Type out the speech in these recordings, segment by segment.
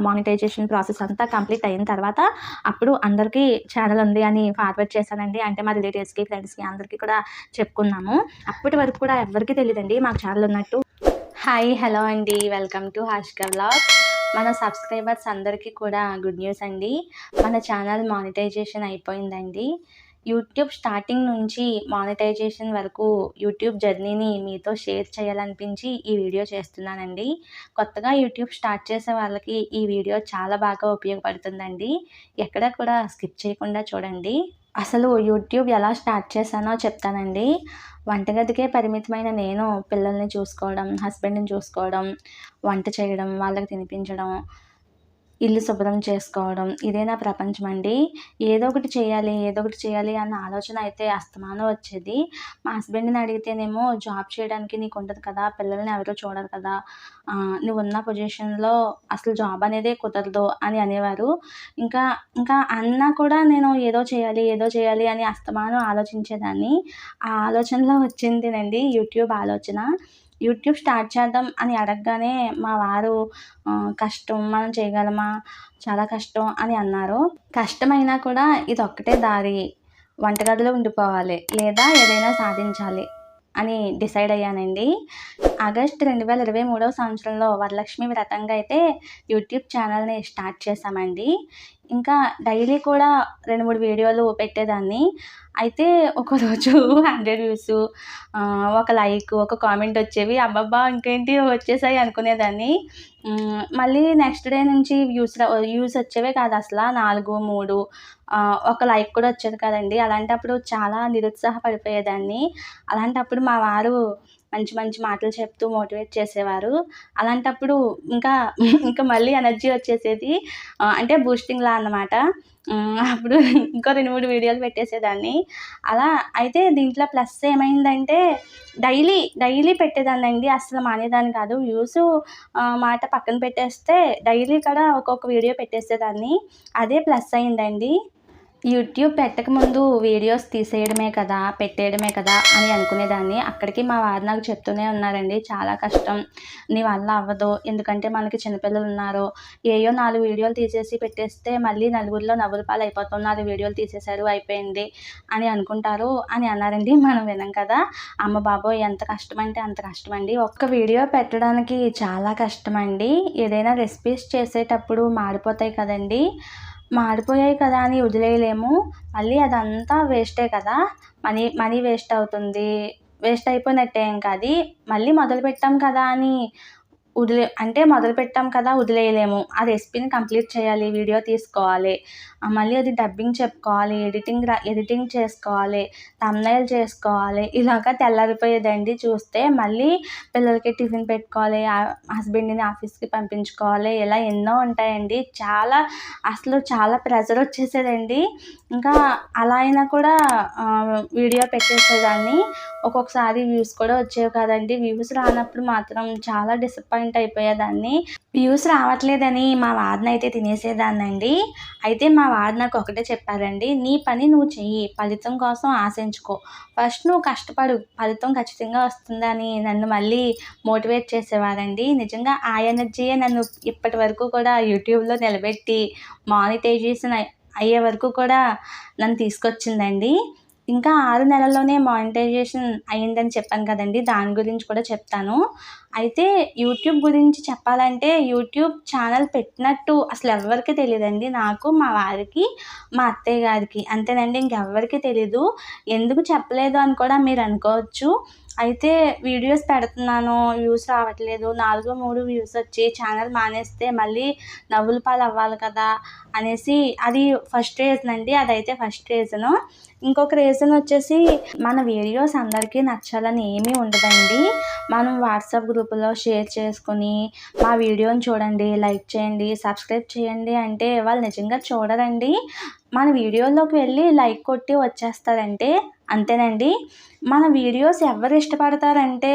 Monetisation process అంతా complete అయిన తర్వాత అప్పుడు అందరికీ ఛానల్ ఉంది అని ఫార్వర్డ్ చేశానండి. అంటే మా రిలేటివ్స్కి ఫ్రెండ్స్కి అందరికీ కూడా చెప్పుకున్నాము. అప్పటి వరకు కూడా ఎవరికీ తెలియదండి. మాకు ఛానల్ ఉన్నట్టు. హాయ్ హలో అండి. వెల్కమ్ టు హాష్క బ్లాగ్ మన సబ్స్క్రైబర్స్ అందరికీ కూడా గుడ్ న్యూస్ అండి. మన ఛానల్ మానిటైజేషన్ అయిపోయిందండి. యూట్యూబ్ స్టార్టింగ్ నుంచి మానిటైజేషన్ వరకు యూట్యూబ్ జర్నీని మీతో షేర్ చేయాలనిపించి ఈ వీడియో చేస్తున్నానండి. కొత్తగా యూట్యూబ్ స్టార్ట్ చేసే వాళ్ళకి ఈ వీడియో చాలా బాగా ఉపయోగపడుతుందండి. ఎక్కడ కూడా స్కిప్ చేయకుండా చూడండి. అసలు యూట్యూబ్ ఎలా స్టార్ట్ చేశానో చెప్తానండి. వంటగదికే పరిమితమైన నేను పిల్లల్ని చూసుకోవడం హస్బెండ్ని చూసుకోవడం వంట చేయడం వాళ్ళకి తినిపించడం ఇల్లు శుభ్రం చేసుకోవడం ఇదే నా ప్రపంచం అండి. ఏదో ఒకటి చేయాలి ఏదో ఒకటి చేయాలి అన్న ఆలోచన అయితే అస్తమానం వచ్చేది. మా హస్బెండ్ని అడిగితేనేమో జాబ్ చేయడానికి నీకు ఉండదు కదా పిల్లల్ని ఎవరో చూడరు కదా నువ్వు ఉన్న పొజిషన్లో అసలు జాబ్ అనేదే కుదరదు అని అనేవారు. ఇంకా ఇంకా అన్నా కూడా నేను ఏదో చేయాలి ఏదో చేయాలి అని అస్తమానం ఆలోచించేదాన్ని. ఆ ఆలోచనలో వచ్చిందేనండి యూట్యూబ్ ఆలోచన. యూట్యూబ్ స్టార్ట్ చేద్దాం అని అడగగానే మా వారు కష్టం మనం చేయగలమా? చాలా కష్టం అని అన్నారు. కష్టమైనా కూడా ఇది ఒక్కటే దారి వంటగదిలో ఉండిపోవాలి లేదా ఏదైనా సాధించాలి అని డిసైడ్ అయ్యానండి. ఆగస్ట్ రెండు వేల ఇరవై మూడవ సంవత్సరంలో వరలక్ష్మి వ్రతంగా అయితే యూట్యూబ్ ఛానల్ని స్టార్ట్ చేశామండి. ఇంకా డైలీ కూడా రెండు మూడు వీడియోలు పెట్టేదాన్ని. అయితే ఒకరోజు హండ్రెడ్ వ్యూస్ ఒక లైక్ ఒక కామెంట్ వచ్చేవి. అబ్బబ్బా ఇంకేంటి? వచ్చేసాయి అనుకునేదాన్ని. మళ్ళీ నెక్స్ట్ డే నుంచి వ్యూస్ వ్యూస్ వచ్చేవే కాదు అసలు. నాలుగు మూడు ఒక లైక్ కూడా వచ్చేది కదండి. అలాంటప్పుడు చాలా నిరుత్సాహపడిపోయేదాన్ని. అలాంటప్పుడు మా వారు మంచి మంచి మాటలు చెప్తూ మోటివేట్ చేసేవారు. అలాంటప్పుడు ఇంకా ఇంకా మళ్ళీ ఎనర్జీ వచ్చేసేది. అంటే బూస్టింగ్లా అన్నమాట. అప్పుడు ఇంకో రెండు మూడు వీడియోలు పెట్టేసేదాన్ని. అలా అయితే దీంట్లో ప్లస్ ఏమైందంటే డైలీ డైలీ పెట్టేదాన్నండి. అసలు మానేదాన్ని కాదు. వ్యూస్ మాట పక్కన పెట్టేస్తే డైలీ కూడా ఒక్కొక్క వీడియో పెట్టేసేదాన్ని. అదే ప్లస్ అయిందండి. యూట్యూబ్ పెట్టకముందు వీడియోస్ తీసేయడమే కదా పెట్టేయడమే కదా అని అనుకునేదాన్ని. అక్కడికి మా వారు నాకు చెప్తూనే ఉన్నారండి చాలా కష్టం నీ వల్ల అవ్వదు ఎందుకంటే మనకి చిన్నపిల్లలు ఉన్నారు. ఏయో నాలుగు వీడియోలు తీసేసి పెట్టేస్తే మళ్ళీ నలుగురిలో నవ్వుల పాలు అయిపోతాం నాలుగు వీడియోలు తీసేశారు అయిపోయింది అని అనుకుంటారు అని అన్నారండి. మనం వినం కదా అమ్మ బాబో ఎంత కష్టం అంటే అంత కష్టం అండి ఒక్క వీడియో పెట్టడానికి చాలా కష్టం అండి ఏదైనా రెసిపీస్ చేసేటప్పుడు మాడిపోతాయి కదండి. మాడిపోయాయి కదా అని వదిలేయలేము. మళ్ళీ అదంతా వేస్టే కదా. మనీ మనీ వేస్ట్ అవుతుంది. వేస్ట్ అయిపోయినట్టే ఇంకా అది. మళ్ళీ మొదలు పెట్టాం కదా అని వదిలే అంటే మొదలు పెట్టాం కదా వదిలేయలేము. ఆ రెసిపీని కంప్లీట్ చేయాలి వీడియో తీసుకోవాలి. మళ్ళీ అది డబ్బింగ్ చెప్పుకోవాలి ఎడిటింగ్ రా ఎడిటింగ్ చేసుకోవాలి తమ్నైల్ చేసుకోవాలి ఇలాగ తెల్లారిపోయేదండి. చూస్తే మళ్ళీ పిల్లలకి టిఫిన్ పెట్టుకోవాలి హస్బెండ్ని ఆఫీస్కి పంపించుకోవాలి ఇలా ఎన్నో ఉంటాయండి. చాలా అసలు చాలా ప్రెజర్ వచ్చేసేదండి. ఇంకా అలా అయినా కూడా వీడియో పెట్టేసేదాన్ని. ఒక్కొక్కసారి వ్యూస్ కూడా వచ్చేవి కదండి. వ్యూస్ రానప్పుడు మాత్రం చాలా డిసప్పాయింట్ అయిపోయేదాన్ని. వ్యూస్ రావట్లేదని మా వాదన అయితే తినేసేదాన్నండి. అయితే మా వాదన నాకు ఒకటే చెప్పారండి నీ పని నువ్వు చెయ్యి ఫలితం కోసం ఆశించుకో. ఫస్ట్ నువ్వు కష్టపడు ఫలితం ఖచ్చితంగా వస్తుందని నన్ను మళ్ళీ మోటివేట్ చేసేవారండి. నిజంగా ఆ ఎనర్జీయే నన్ను ఇప్పటి వరకు కూడా యూట్యూబ్లో నిలబెట్టి మానిటైజేషన్ అయ్యే వరకు కూడా నన్ను తీసుకొచ్చిందండి. ఇంకా ఆరు నెలల్లోనే మానిటైజేషన్ అయ్యిందని చెప్పాను కదండి దాని గురించి కూడా చెప్తాను. అయితే యూట్యూబ్ గురించి చెప్పాలంటే యూట్యూబ్ ఛానల్ పెట్టినట్టు అసలు ఎవరికి తెలియదండి నాకు మా వారికి మా అత్తయ్య గారికి. అంతేనండి ఇంకెవ్వరికి తెలీదు. ఎందుకు చెప్పలేదు అని కూడా మీరు అనుకోవచ్చు. అయితే వీడియోస్ పెడుతున్నాను వ్యూస్ రావట్లేదు. నాలుగు మూడు వ్యూస్ వచ్చి ఛానల్ మానేస్తే మళ్ళీ నవ్వుల పాలు అవ్వాలి కదా అనేసి అది ఫస్ట్ రీజన్ అండి. అదైతే ఫస్ట్ రీజను. ఇంకొక రీజన్ వచ్చేసి మన వీడియోస్ అందరికీ నచ్చాలని ఏమీ ఉండదండి. మనం వాట్సాప్ గ్రూపులో షేర్ చేసుకుని మా వీడియోని చూడండి లైక్ చేయండి సబ్స్క్రైబ్ చేయండి అంటే వాళ్ళు నిజంగా చూడరండి. మన వీడియోలోకి వెళ్ళి లైక్ కొట్టి వచ్చేస్తారంటే అంతేనండి. మన వీడియోస్ ఎవరు ఇష్టపడతారంటే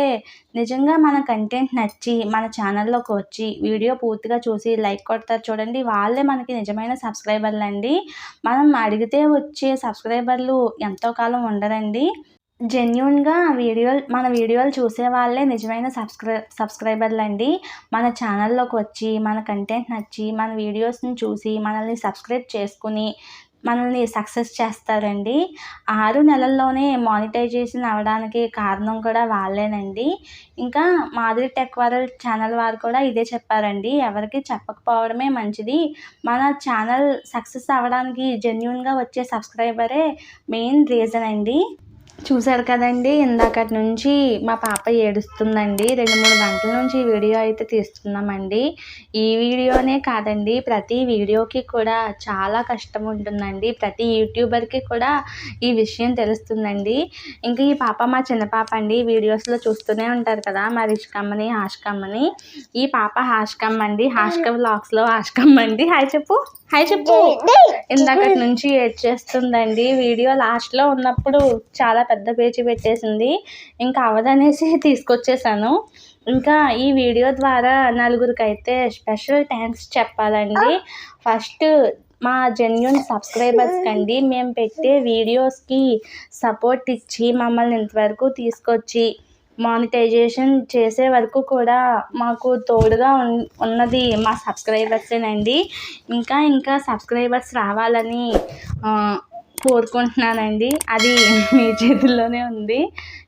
నిజంగా మన కంటెంట్ నచ్చి మన ఛానల్లోకి వచ్చి వీడియో పూర్తిగా చూసి లైక్ కొడతారు చూడండి. వాళ్ళే మనకి నిజమైన సబ్స్క్రైబర్లు అండి మనం అడిగితే వచ్చే సబ్స్క్రైబర్లు ఎంతో కాలం ఉండరండి. జెన్యున్గా వీడియోలు మన వీడియోలు చూసే వాళ్ళే నిజమైన సబ్స్క్రై సబ్స్క్రైబర్లు అండి మన ఛానల్లోకి వచ్చి మన కంటెంట్ నచ్చి మన వీడియోస్ని చూసి మనల్ని సబ్స్క్రైబ్ చేసుకుని మనల్ని సక్సెస్ చేస్తారండి. ఆరు నెలల్లోనే మానిటైజేషన్ అవ్వడానికి కారణం కూడా వాళ్ళేనండి. ఇంకా మాధురి టెక్ వరల్డ్ ఛానల్ వారు కూడా ఇదే చెప్పారండి. ఎవరికి చెప్పకపోవడమే మంచిది. మన ఛానల్ సక్సెస్ అవ్వడానికి జెన్యున్గా వచ్చే సబ్స్క్రైబరే మెయిన్ రీజన్ అండి. చూసారు కదండి ఇందాకటి నుంచి మా పాప ఏడుస్తుందండి. రెండు మూడు గంటల నుంచి వీడియో అయితే తీస్తున్నామండి. ఈ వీడియోనే కాదండి ప్రతి వీడియోకి కూడా చాలా కష్టం ఉంటుందండి. ప్రతి యూట్యూబర్కి కూడా ఈ విషయం తెలుస్తుందండి. ఇంకా ఈ పాప మా చిన్న పాప అండి వీడియోస్లో చూస్తూనే ఉంటారు కదా మా రిష్కమ్మని హాష్కమ్మని. ఈ పాప హాష్కమ్మ అండి హాష్క వ్లాగ్స్లో హాష్కమ్మ అండి. హాయ్ చెప్పు హాయ్ చెప్పు. ఇందాకటి నుంచి ఏడ్చేస్తుందండి. వీడియో లాస్ట్లో ఉన్నప్పుడు చాలా పెద్ద పేజీ పెట్టేసింది. ఇంకా అవదనేసి తీసుకొచ్చేసాను. ఇంకా ఈ వీడియో ద్వారా నలుగురికి అయితే స్పెషల్ థ్యాంక్స్ చెప్పాలండి. ఫస్ట్ మా జెన్యున్ సబ్స్క్రైబర్స్ అండి మేము పెట్టే వీడియోస్కి సపోర్ట్ ఇచ్చి మమ్మల్ని ఇంతవరకు తీసుకొచ్చి మానిటైజేషన్ చేసే వరకు కూడా మాకు తోడుగా ఉన్ ఉన్నది మా సబ్స్క్రైబర్సేనండి. ఇంకా ఇంకా సబ్స్క్రైబర్స్ రావాలని కోరుకుంటున్నానండి. అది మీ చేతుల్లోనే ఉంది.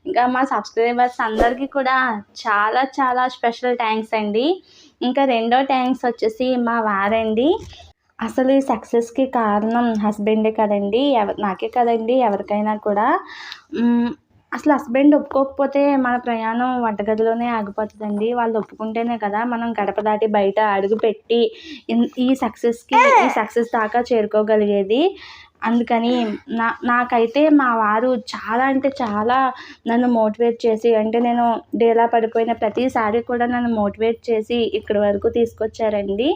ఇంకా మా సబ్స్క్రైబర్స్ అందరికీ కూడా చాలా చాలా స్పెషల్ థ్యాంక్స్ అండి. ఇంకా రెండో థ్యాంక్స్ వచ్చేసి మా వారండి. అసలు ఈ సక్సెస్కి కారణం హస్బెండే కదండి. ఎవ నాకే కదండి ఎవరికైనా కూడా. అసలు హస్బెండ్ ఒప్పుకోకపోతే మన ప్రయాణం వంటగదిలోనే ఆగిపోతుందండి. వాళ్ళు ఒప్పుకుంటేనే కదా మనం గడప దాటి బయట అడుగు పెట్టి ఈ సక్సెస్కి ఈ సక్సెస్ దాకా చేరుకోగలిగేది. అందుకని నా నాకైతే మా వారు చాలా అంటే చాలా నన్ను మోటివేట్ చేసి అంటే నేను డేలా పడిపోయిన ప్రతిసారి కూడా నన్ను మోటివేట్ చేసి ఇక్కడి వరకు తీసుకొచ్చారండి.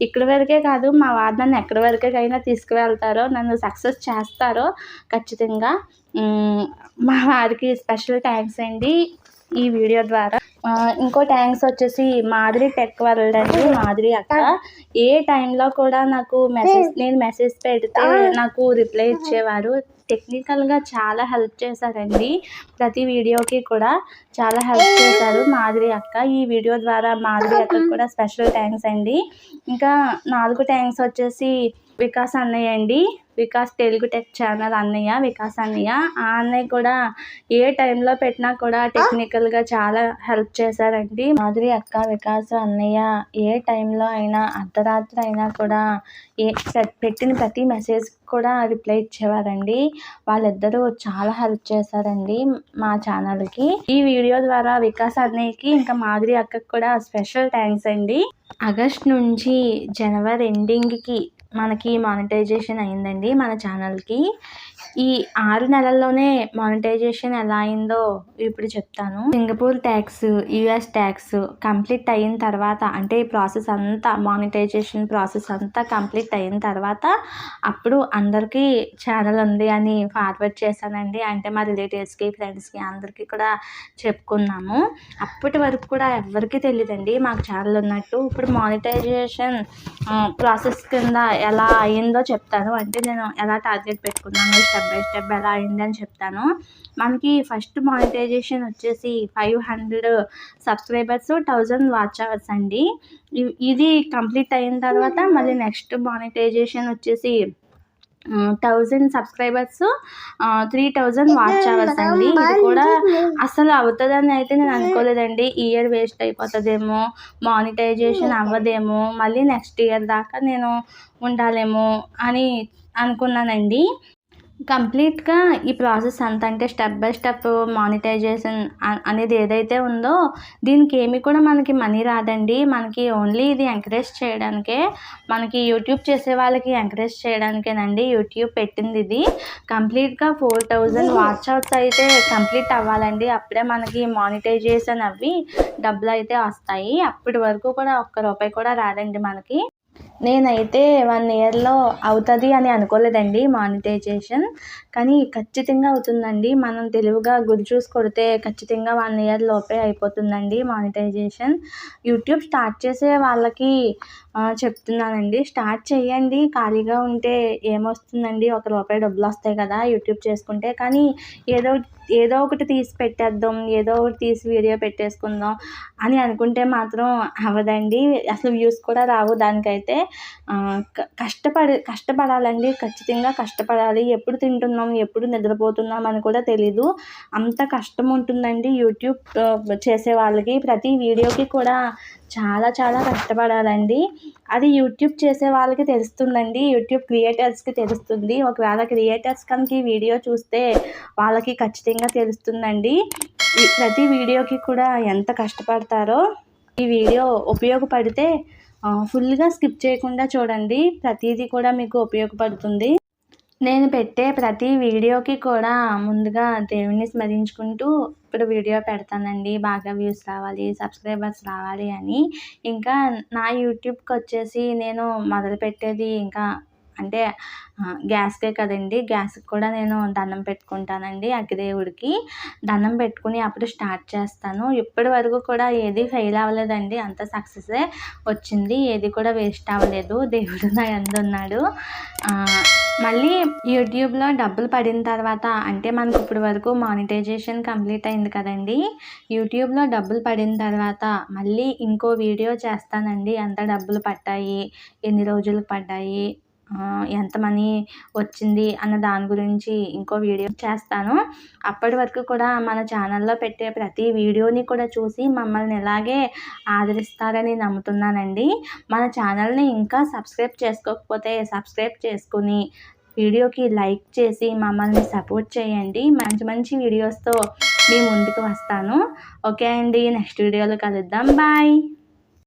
ఇక్కడి వరకే కాదు మా వారు నన్ను ఎక్కడి వరకైనా తీసుకువెళ్తారో నన్ను సక్సెస్ చేస్తారో ఖచ్చితంగా. మా వారికి స్పెషల్ థ్యాంక్స్ అండి. ఈ వీడియో ద్వారా. ఇంకో థ్యాంక్స్ వచ్చేసి మాధురి టెక్ వరల్డ్ అండి. మాధురి అక్క. ఏ టైంలో కూడా నాకు మెసేజ్ నేను మెసేజ్ పెడితే నాకు రిప్లై ఇచ్చేవారు. టెక్నికల్గా చాలా హెల్ప్ చేశారండి. ప్రతి వీడియోకి కూడా చాలా హెల్ప్ చేశారు మాధురి అక్క. ఈ వీడియో ద్వారా మాధురి అక్కకు కూడా స్పెషల్ థ్యాంక్స్ అండి. ఇంకా నాలుగు థ్యాంక్స్ వచ్చేసి వికాస్ అన్నయ్య అండి. వికాస్ తెలుగు టెక్ ఛానల్ అన్నయ్య వికాస్ అన్నయ్య. ఆ అన్నయ్య కూడా ఏ టైంలో పెట్టినా కూడా టెక్నికల్గా చాలా హెల్ప్ చేశారండి. మాధురి అక్క వికాస్ అన్నయ్య ఏ టైంలో అయినా అర్ధరాత్రి అయినా కూడా ఏ పెట్టిన ప్రతి మెసేజ్ కూడా రిప్లై ఇచ్చేవారండి. వాళ్ళిద్దరూ చాలా హెల్ప్ చేశారండి మా ఛానల్కి ఈ వీడియో ద్వారా వికాస్ అన్నయ్యకి ఇంకా మాధురి అక్కకు కూడా స్పెషల్ థ్యాంక్స్ అండి. ఆగస్ట్ నుంచి జనవరి ఎండింగ్కి మనకి మానిటైజేషన్ అయిందండి మన ఛానల్కి ఈ ఆరు నెలల్లోనే మానిటైజేషన్ ఎలా అయిందో ఇప్పుడు చెప్తాను. Singapore tax US tax complete అయిన తర్వాత అంటే ఈ ప్రాసెస్ అంతా మానిటైజేషన్ ప్రాసెస్ అంతా కంప్లీట్ అయిన తర్వాత అప్పుడు అందరికీ ఛానల్ ఉంది అని ఫార్వర్డ్ చేశానండి. అంటే మా రిలేటివ్స్కి ఫ్రెండ్స్కి అందరికీ కూడా చెప్పుకున్నాము. అప్పటి వరకు కూడా ఎవరికీ తెలియదండి మాకు ఛానల్ ఉన్నట్టు. ఇప్పుడు మానిటైజేషన్ ప్రాసెస్ కింద ఎలా అయిందో చెప్తాను అంటే నేను ఎలా టార్గెట్ పెట్టుకున్నాను స్టెప్ బై స్టెప్ ఎలా అయింది అని చెప్తాను. మనకి ఫస్ట్ మానిటైజేషన్ వచ్చేసి five hundred subscribers thousand watch hours అండి. ఇది కంప్లీట్ అయిన తర్వాత మళ్ళీ నెక్స్ట్ మానిటైజేషన్ వచ్చేసి thousand subscribers three thousand watch hours అండి. ఇది కూడా అసలు అవుతుందని అయితే నేను అనుకోలేదండి. ఇయర్ వేస్ట్ అయిపోతుందేమో మానిటైజేషన్ అవ్వదేమో మళ్ళీ నెక్స్ట్ ఇయర్ దాకా నేను ఉండాలేమో అని అనుకున్నానండి. కంప్లీట్గా ఈ ప్రాసెస్ అంతా అంటే స్టెప్ బై స్టెప్ మానిటైజేషన్ అనేది ఏదైతే ఉందో దీనికి ఏమి కూడా మనకి మనీ రాదండి. మనకి ఓన్లీ ఇది ఎంకరేజ్ చేయడానికే మనకి యూట్యూబ్ చేసే వాళ్ళకి ఎంకరేజ్ చేయడానికేనండి యూట్యూబ్ పెట్టింది ఇది. కంప్లీట్గా ఫోర్ థౌజండ్ వాచ్ అవుట్స్ అయితే కంప్లీట్ అవ్వాలండి. అప్పుడే మనకి మానిటైజేషన్ అవి డబ్బులు అయితే వస్తాయి. అప్పటి వరకు కూడా ఒక్క రూపాయి కూడా రాదండి మనకి. నేనైతే వన్ ఇయర్లో అవుతుంది అని అనుకోలేదండి మానిటైజేషన్ కానీ ఖచ్చితంగా అవుతుందండి. మనం తెలివిగా గురి చూసి కొడితే ఖచ్చితంగా వన్ ఇయర్ లోపే అయిపోతుందండి మానిటైజేషన్ యూట్యూబ్ స్టార్ట్ చేసే వాళ్ళకి చెప్తున్నానండి. స్టార్ట్ చేయండి ఖాళీగా ఉంటే ఏమొస్తుందండి? ఒక రూపాయి డబ్బులు వస్తాయి కదా యూట్యూబ్ చేసుకుంటే. కానీ ఏదో ఏదో ఒకటి తీసి పెట్టేద్దాం ఏదో ఒకటి తీసి వీడియో పెట్టేసుకుందాం అని అనుకుంటే మాత్రం అవ్వదండి. అసలు వ్యూస్ కూడా రావు దానికైతే. కష్టపడి కష్టపడాలండి. ఖచ్చితంగా కష్టపడాలి. ఎప్పుడు తింటున్నాం ఎప్పుడు నిద్రపోతున్నాం అని కూడా తెలీదు. అంత కష్టం ఉంటుందండి యూట్యూబ్ చేసే వాళ్ళకి. ప్రతి వీడియోకి కూడా చాలా చాలా కష్టపడాలండి. అది యూట్యూబ్ చేసే వాళ్ళకి తెలుస్తుందండి. యూట్యూబ్ క్రియేటర్స్కి తెలుస్తుంది. ఒకవేళ క్రియేటర్స్ కనుక ఈ వీడియో చూస్తే వాళ్ళకి ఖచ్చితంగా తెలుస్తుందండి. ప్రతి వీడియోకి కూడా ఎంత కష్టపడతారో ఈ వీడియో ఉపయోగపడితే ఫుల్గా స్కిప్ చేయకుండా చూడండి. ప్రతిదీ కూడా మీకు ఉపయోగపడుతుంది. నేను పెట్టే ప్రతి వీడియోకి కూడా ముందుగా దేవుణ్ణి స్మరించుకుంటూ ఇప్పుడు వీడియో పెడతానండి. బాగా వ్యూస్ రావాలి సబ్స్క్రైబర్స్ రావాలి అని. ఇంకా నా యూట్యూబ్కి వచ్చేసి నేను మొదలుపెట్టేది ఇంకా అంటే గ్యాస్కే కదండి. గ్యాస్కి కూడా నేను దండం పెట్టుకుంటానండి అగ్గిదేవుడికి. దండం పెట్టుకుని అప్పుడు స్టార్ట్ చేస్తాను. ఇప్పటి వరకు కూడా ఏది ఫెయిల్ అవ్వలేదండి. అంత సక్సెసే వచ్చింది. ఏది కూడా వేస్ట్ అవ్వలేదు. దేవుడు నా ఎందున్నాడు మళ్ళీ యూట్యూబ్లో డబ్బులు పడిన తర్వాత అంటే మనకు ఇప్పటి వరకు మానిటైజేషన్ కంప్లీట్ అయింది కదండి. యూట్యూబ్లో డబ్బులు పడిన తర్వాత మళ్ళీ ఇంకో వీడియో చేస్తానండి. ఎంత డబ్బులు పడ్డాయి ఎన్ని రోజులు పడ్డాయి? ఎంత మనీ వచ్చింది అన్న దాని గురించి ఇంకో వీడియో చేస్తాను. అప్పటి వరకు కూడా మన ఛానల్లో పెట్టే ప్రతి వీడియోని కూడా చూసి మమ్మల్ని ఇలాగే ఆదరిస్తారని నమ్ముతున్నానండి. మన ఛానల్ని ఇంకా సబ్స్క్రైబ్ చేసుకోకపోతే సబ్స్క్రైబ్ చేసుకుని వీడియోకి లైక్ చేసి మమ్మల్ని సపోర్ట్ చేయండి. మంచి మంచి వీడియోస్తో మీ ముందుకు వస్తాను. ఓకే అండి నెక్స్ట్ వీడియోలో కలుద్దాం. బాయ్!